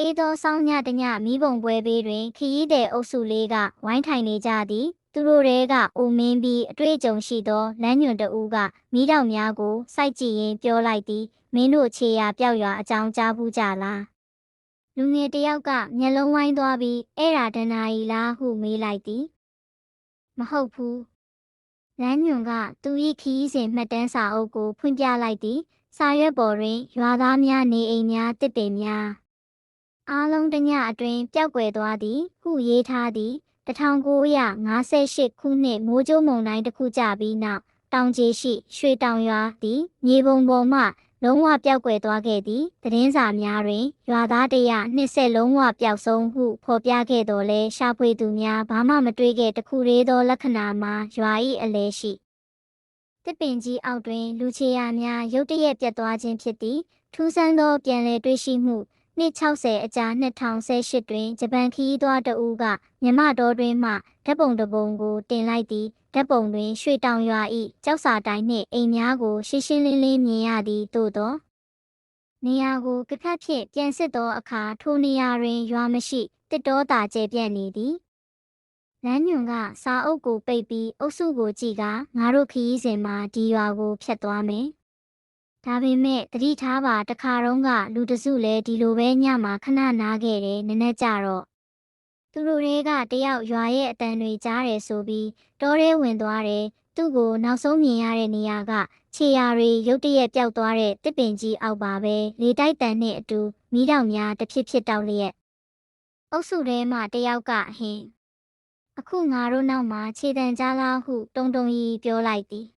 အေးသောဆောင်းညတညမိဘုံပွဲဘေးတွင်ခရီးသည်အုပ်စုလေးကဝိုင်းထိုင်နေကြသည်သူတို့တဲကအိုမင်းပြီးအတွေ့အကြုံရှိသောလမ်းညွန်တဦးကမိတော့များကိုစိုက်ကြည့်ရင်းပြောလိုက်သည်မင်းတို့ခြေရာပြောက်ရွာအကြောင်းကြားဘူးကြလားလူငယ်တယောက်ကမျက်လုံးဝိုင်းသွားပြီးအဲ့ဒါဒနာရီလားဟုမေးလိုက်သည်မဟုတ်ဘူးလမ်းညွန်ကသူ၏ခီးစဉ်မှတ်တမ်းစာအုပ်ကိုဖွင့်ပြလိုက်သည်စာရွက်ပေါ်တွင်ရွာသားများနေအိမ်များတစ်ပင်များ အားလုံးတညအတွင်းပျောက်ကွယ်သွားသည်ဟုရေးထားသည်1958ခုနှစ်မိုးကြိုးမုန်တိုင်းတစ်ခုကြပြီးနောက်တောင်ကြီးရှိရွှေတောင်ရွာသည်မြေပုံပေါ်မှလုံးဝပျောက်ကွယ်သွားခဲ့သည်သတင်းစာများတွင်ရွာသားတရနှစ်ဆက်လုံးဝပျောက်ဆုံးဟုဖော်ပြခဲ့တော်လဲရှာဖွေသူများဘာမှမတွေ့ခဲ့တခုသေးသောလက္ခဏာမှာရွာ၏အလဲရှိတစ်ပင်ကြီးအောက်တွင် လူချေရများရုတ်တရက်ပြတ်သွားခြင်းဖြစ်သည်ထူးဆန်းသောပြန်လည်တွေ့ရှိမှု နှစ်60အကြာ2018တွင်ဂျပန်ခရီးသွားတဦးကမြမတော်တွင်မှဓာတ်ပုံတစ်ပုံကိုတင်လိုက်သည်ဓာတ်ပုံတွင်ရွှေတောင်ရွာ၏ကြောက်စာတိုင်နှင့်အိမ်များကိုရှင်းရှင်းလင်းလင်းမြင်ရသည်သို့သောနေရာကိုကခတ်ဖြင့်ပြန်စစ်သောအခါထိုနေရာတွင်ရွာမရှိတစ်တောတာကျဲပြန့်နေသည်လမ်းညွန်ကစာအုပ်ကိုပိတ်ပြီးအုပ်စုကိုကြည့်ကငါတို့ခရီးစဉ်မှာဒီရွာကိုဖျက်သွားမယ် ဒါပေမဲ့တတိထားပါတခါတော့ကလူတစုလဲဒီလိုပဲညမှာခဏနားခဲ့တယ်နည်းနည်းကြတော့သူတို့တွေကတယောက်ရွာရဲ့အတန်တွေကြားတယ်ဆိုပြီးတောထဲဝင်သွားတယ်သူ့ကိုနောက်ဆုံးမြင်ရတဲ့နေရာကခြေရာတွေရုတ်တရက်ပျောက်သွားတဲ့တစ်ပင်ကြီးအောက်ပါပဲလေတိုက်တန်နဲ့အတူမိတောင်များတစ်ဖြစ်ဖြစ်တောက်လျက်အုပ်စုထဲမှာတယောက်ကဟင်းအခုငါတို့နောက်မှာခြေတံကြားလားဟုတုံတုံကြီးပြောလိုက်သည်